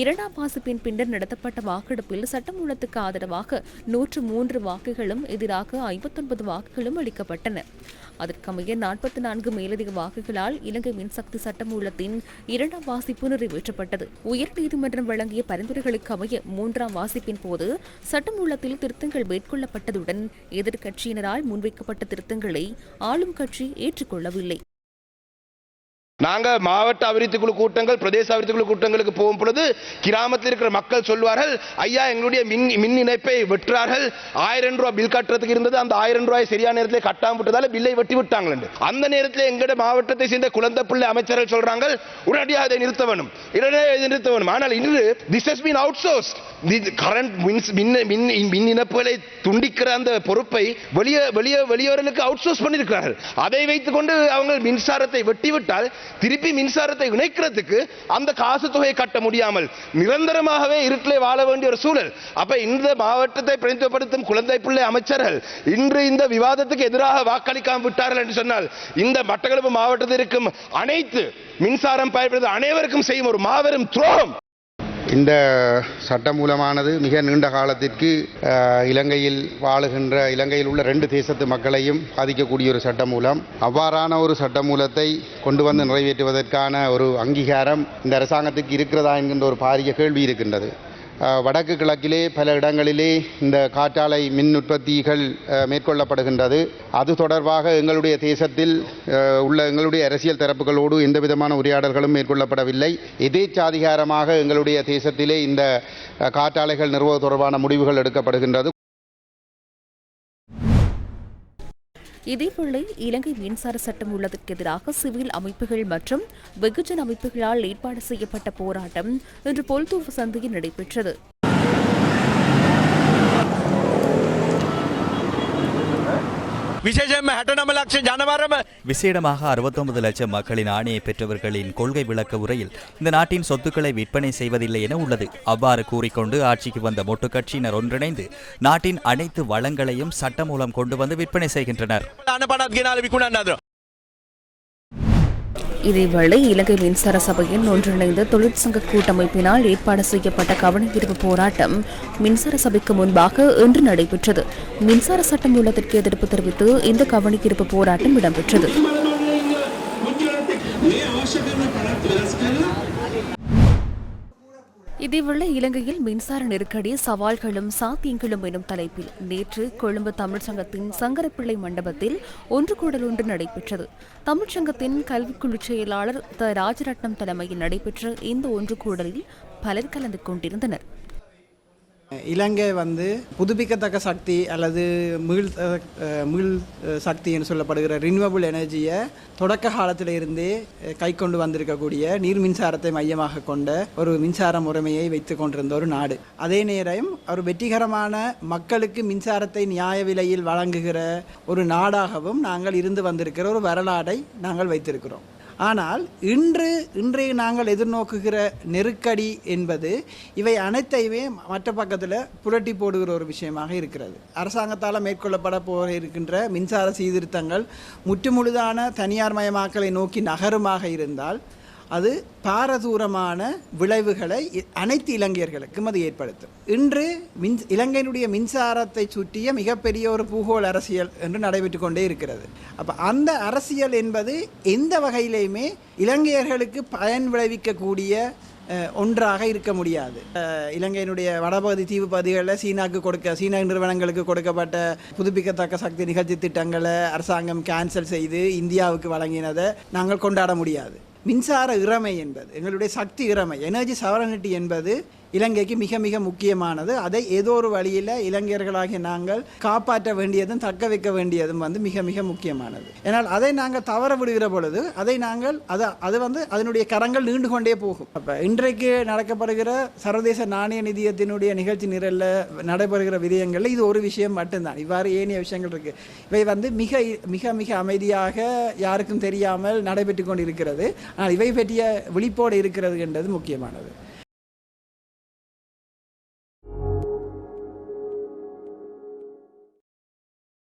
இரண்டாம் வாசிப்பின் பின்னர் நடத்தப்பட்ட வாக்கெடுப்பில் சட்டமூலத்துக்கு ஆதரவாக நூற்று மூன்று வாக்குகளும் எதிராக ஐம்பத்தொன்பது வாக்குகளும் அளிக்கப்பட்டன. அதற்கமைய நாற்பத்தி நான்கு மேலதிக வாக்குகளால் இலங்கை மின்சக்தி சட்டமூலத்தின் இரண்டாம் வாசிப்பு நிறைவேற்றப்பட்டது. உயர்நீதிமன்றம் வழங்கிய பரிந்துரைகளுக்கு அமைய மூன்றாம் வாசிப்பின் போது சட்டமூலத்தில் திருத்தங்கள் மேற்கொள்ளப்பட்டதுடன் எதிர்க்கட்சியினரால் முன்வைக்கப்பட்ட திருத்தங்களை ஆளும் கட்சி ஏற்றுக்கொள்ளவில்லை. நாங்க மாவட்ட அபிவிருத்தி குழு கூட்டங்கள் பிரதேச அபிவிருத்தி குழு கூட்டங்களுக்கு போகும் பொழுது கிராமத்தில் இருக்கிற மக்கள் சொல்வார்கள் ஐயா எங்களுடைய மின் மின் இணைப்பை வெட்டுறார்கள். ஆயிரம் ரூபாய் பில் கட்டுறதுக்கு இருந்தது. அந்த ஆயிரம் ரூபாய் சரியான நேரத்தில் கட்டாம விட்டதால பில்லை வெட்டி விட்டாங்க அந்த நேரத்தில் எங்கட மாவட்டத்தை சேர்ந்த குழந்தை பிள்ளை அமைச்சர்கள் சொல்றாங்க உடனடியாக அதை நிறுத்த வேணும். உடனடியாக இதை நிறுத்த வேணும். ஆனால் இன்று this has been outsource current மின் மின் மின் இணைப்புகளை துண்டிக்கிற அந்த பொறுப்பை வெளியே வெளியே வெளியோர்களுக்கு அவுட் சோர்ஸ் பண்ணியிருக்கிறார்கள். அதை வைத்துக்கொண்டு அவங்க மின்சாரத்தை வெட்டிவிட்டால் திருப்பி மின்சாரத்தை இணைக்கிறதுக்கு அந்த காசு தொகையை கட்ட முடியாமல் நிரந்தரமாகவே இருட்டிலே வாழ வேண்டிய ஒரு சூழல். அப்ப இந்த மாவட்டத்தை பிரதிநிதித்துவப்படுத்தும் குழந்தை பிள்ளை அமைச்சர்கள் இன்று இந்த விவாதத்துக்கு எதிராக வாக்களிக்காமல் விட்டார்கள் என்று சொன்னால் இந்த மட்டக்களப்பு மாவட்டத்தில் இருக்கும் அனைத்து மின்சாரம் பயன்படுத்த அனைவருக்கும் செய்யும் ஒரு மாபெரும் துரோகம். இந்த சட்டமூலமானது மிக நீண்ட காலத்திற்கு இலங்கையில் வாழுகின்ற இலங்கையில் உள்ள ரெண்டு தேசத்து மக்களையும் பாதிக்கக்கூடிய ஒரு சட்டமூலம். அவ்வாறான ஒரு சட்டமூலத்தை கொண்டு வந்து நிறைவேற்றுவதற்கான ஒரு அங்கீகாரம் இந்த அரசாங்கத்துக்கு இருக்கிறதா என்கின்ற ஒரு பாரிய கேள்வி இருக்கின்றது. வடக்கு கிழக்கிலே பல இடங்களிலே இந்த காற்றாலை மின் உற்பத்திகள் மேற்கொள்ளப்படுகின்றது. அது தொடர்பாக எங்களுடைய தேசத்தில் உள்ள எங்களுடைய அரசியல் தரப்புகளோடு எந்த விதமான உரையாடல்களும் மேற்கொள்ளப்படவில்லை. எதேச்சாதிகாரமாக எங்களுடைய தேசத்திலே இந்த காற்றாலைகள் நிறுவ தொடர்பான முடிவுகள் எடுக்கப்படுகின்றது. இதேவேளை இலங்கை மின்சார சட்டம் உள்ளதற்கு எதிராக சிவில் அமைப்புகள் மற்றும் வெகுஜன அமைப்புகளால் ஏற்பாடு செய்யப்பட்ட போராட்டம் இன்று பொல்தூவு சந்தையில் நடைபெற்றது. விசேஷம் ஹட்டனம லட்சம் ஜனவரம். விசேடமாக அறுபத்தொன்பது லட்சம் மக்களின் ஆணையை பெற்றவர்களின் கொள்கை விளக்க உரையில் இந்த நாட்டின் சொத்துக்களை விற்பனை செய்வதில்லை என உள்ளது. அவ்வாறு கூறிக்கொண்டு ஆட்சிக்கு வந்த மொட்டு கட்சியினர் ஒன்றிணைந்து நாட்டின் அனைத்து வளங்களையும் சட்டம் மூலம் கொண்டு வந்து விற்பனை செய்கின்றனர். இதேவேளை இலங்கை மின்சார சபையின் ஒன்றிணைந்த தொழிற்சங்க கூட்டமைப்பினால் ஏற்பாடு செய்யப்பட்ட கவனஈர்ப்பு போராட்டம் மின்சார சபைக்கு முன்பாக இன்று நடைபெற்றது. மின்சார சட்டம் மூலத்திற்கு எதிர்ப்பு தெரிவித்து இந்த கவனஈர்ப்பு போராட்டம் இடம்பெற்றது. இதேவேளை இலங்கையில் மின்சார நெருக்கடி சவால்களும் சாத்தியங்களும் எனும் தலைப்பில் நேற்று கொழும்பு தமிழ்ச்சங்கத்தின் சங்கரப்பிள்ளை மண்டபத்தில் ஒன்று கூடல் ஒன்று நடைபெற்றது. தமிழ்ச்சங்கத்தின் கல்விக்குழு செயலாளர் த. ராஜரட்னம் தலைமையில் நடைபெற்ற இந்த ஒன்று கூடலில் பலர் கலந்து கொண்டிருந்தனர். இலங்கை வந்து புதுப்பிக்கத்தக்க சக்தி அல்லது மீள் அஹ், மீள் சக்தி என்று சொல்லப்படுகிற ரினியூவபிள் எனர்ஜியை தொடக்க காலத்தில் இருந்தே கை கொண்டு வந்திருக்கக்கூடிய நீர் மின்சாரத்தை மையமாக கொண்ட ஒரு மின்சார முறைமையை வைத்து கொண்டிருந்த ஒரு நாடு. அதே நேரம் ஒரு வெற்றிகரமான மக்களுக்கு மின்சாரத்தை நியாய விலையில் வழங்குகிற ஒரு நாடாகவும் நாங்கள் இருந்து வந்திருக்கிற ஒரு வரலாறை நாங்கள் வைத்திருக்கிறோம். ஆனால் இன்று இன்றைய நாங்கள் எதிர்நோக்குகிற நெருக்கடி என்பது இவை அனைத்தையுமே மற்ற பக்கத்தில் புரட்டி போடுகிற ஒரு விஷயமாக இருக்கிறது. அரசாங்கத்தால் மேற்கொள்ளப்பட போக இருக்கின்ற மின்சார சீர்திருத்தங்கள் முற்றுமுழுதான தனியார் மயமாக்கலை நோக்கி நகருமாக இருந்தால் அது பாரதூரமான விளைவுகளை அனைத்து இலங்கையர்களுக்கும் அது ஏற்படுத்தும். இன்று மின் இலங்கையினுடைய மின்சாரத்தை சுற்றிய மிகப்பெரிய ஒரு பூகோள அரசியல் என்று நடைபெற்று கொண்டே இருக்கிறது. அப்போ அந்த அரசியல் என்பது எந்த வகையிலையுமே இலங்கையர்களுக்கு பயன் விளைவிக்கக்கூடிய ஒன்றாக இருக்க முடியாது. இலங்கையினுடைய வடபகுதி தீவு பகுதிகளில் சீனாக்கு கொடுக்க சீன நிறுவனங்களுக்கு கொடுக்கப்பட்ட புதுப்பிக்கத்தக்க சக்தி நிகழ்ச்சி திட்டங்களை அரசாங்கம் கேன்சல் செய்து இந்தியாவுக்கு வழங்கினதை நாங்கள் கொண்டாட முடியாது. மின்சார இறமை என்பது எங்களுடைய சக்தி இறமை எனர்ஜி சவரனிட்டி என்பது இலங்கைக்கு மிக மிக முக்கியமானது. அதை ஏதோ ஒரு வழியில் இளைஞர்களாகிய நாங்கள் காப்பாற்ற வேண்டியதும் தக்க வைக்க வேண்டியதும் வந்து மிக மிக முக்கியமானது. ஏன்னால் அதை நாங்கள் தவற விடுகிற பொழுது அதை நாங்கள் அதை அது வந்து அதனுடைய கரங்கள் நீண்டு கொண்டே போகும். அப்போ இன்றைக்கு நடக்கப்படுகிற சர்வதேச நாணய நிதியத்தினுடைய நிகழ்ச்சி நிரலில் நடைபெறுகிற விதயங்களில் இது ஒரு விஷயம் மட்டும்தான். இவ்வாறு ஏனைய விஷயங்கள் இருக்கு. இவை வந்து மிக மிக மிக அமைதியாக யாருக்கும் தெரியாமல் நடைபெற்று கொண்டிருக்கிறது. ஆனால் இவை பற்றிய விழிப்போடு இருக்கிறது என்றது முக்கியமானது.